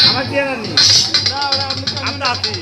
আমার দিয়ে না নি না ওরা আমরা আছি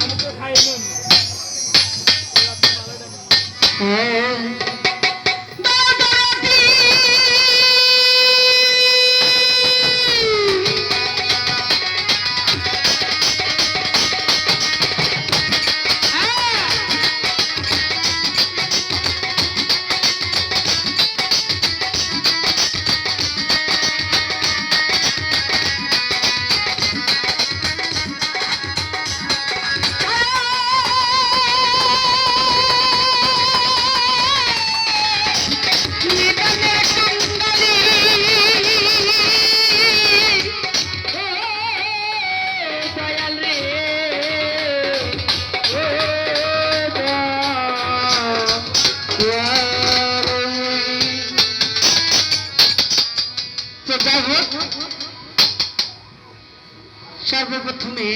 সর্বপ্রথমে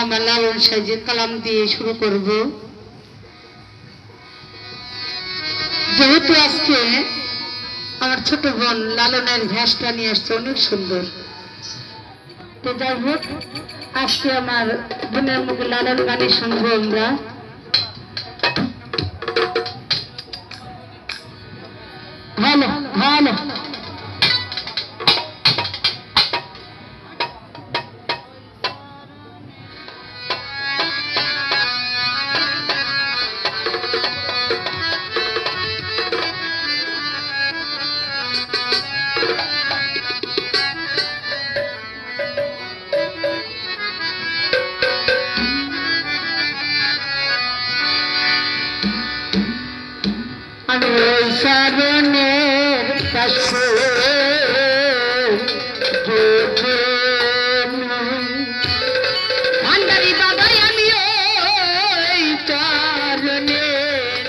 আমরা লালন সাইজের কালাম দিয়ে শুরু করব। যেহেতু আজকে আমার ছোট বোন লালনের ভ্যাসটা নিয়ে আসছে অনেক সুন্দর। তো যাই হোক, আজকে আমার বোনের মুখে লালন গানের শুনব আমরা সারণের কাছে ভান্ডারি বাবা আমি ওই চরণের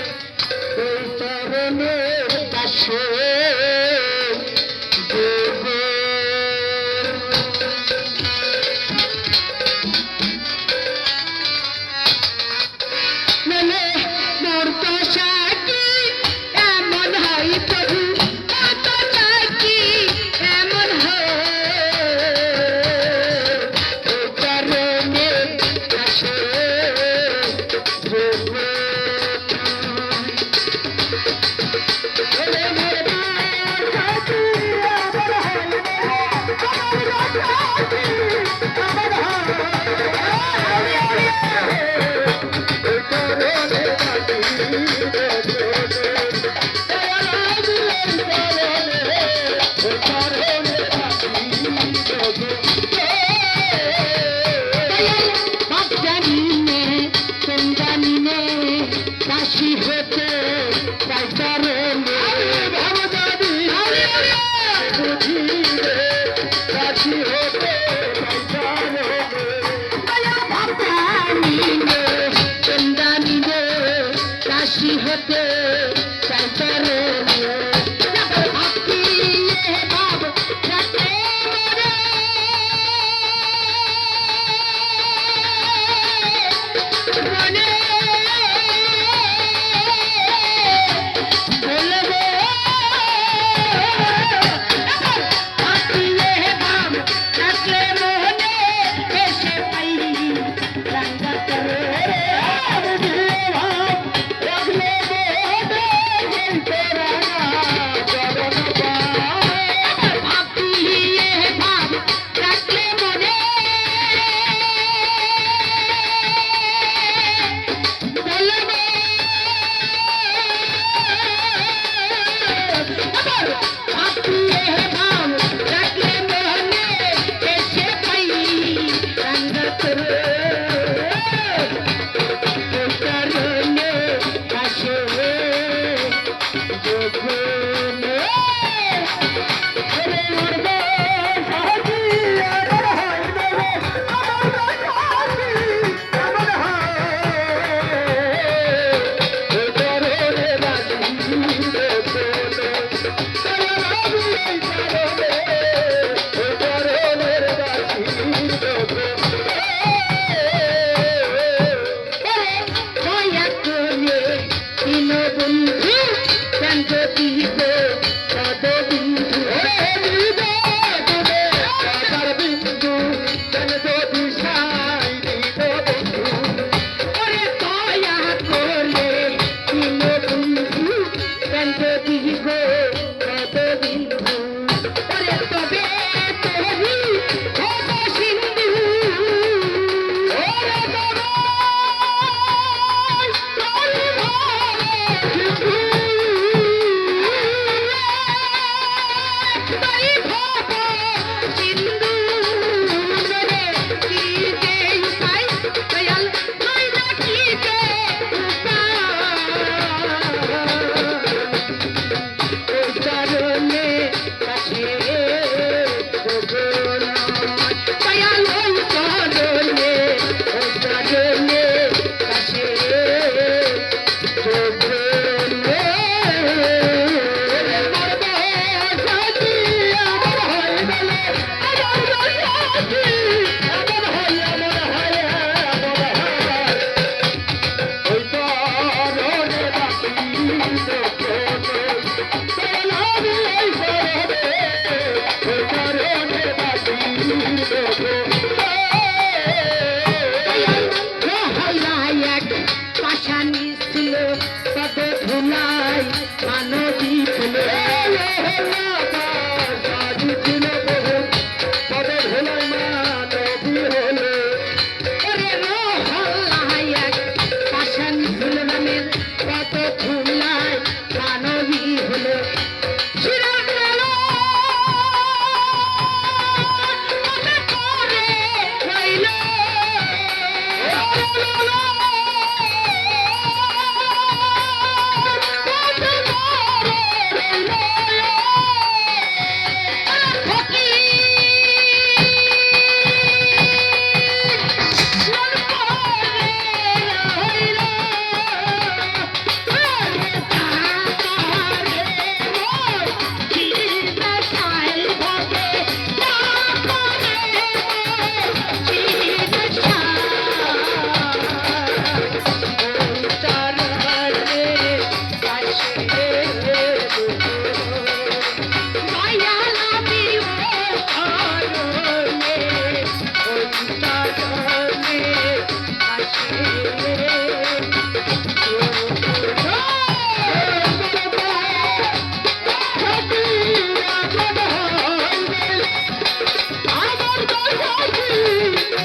っ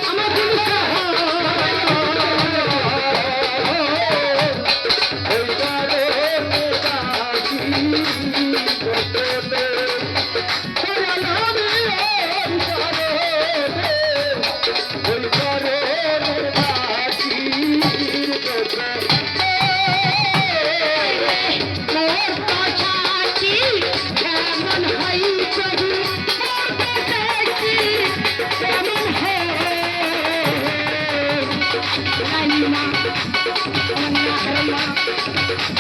আমার அண்ணா அண்ணா அண்ணா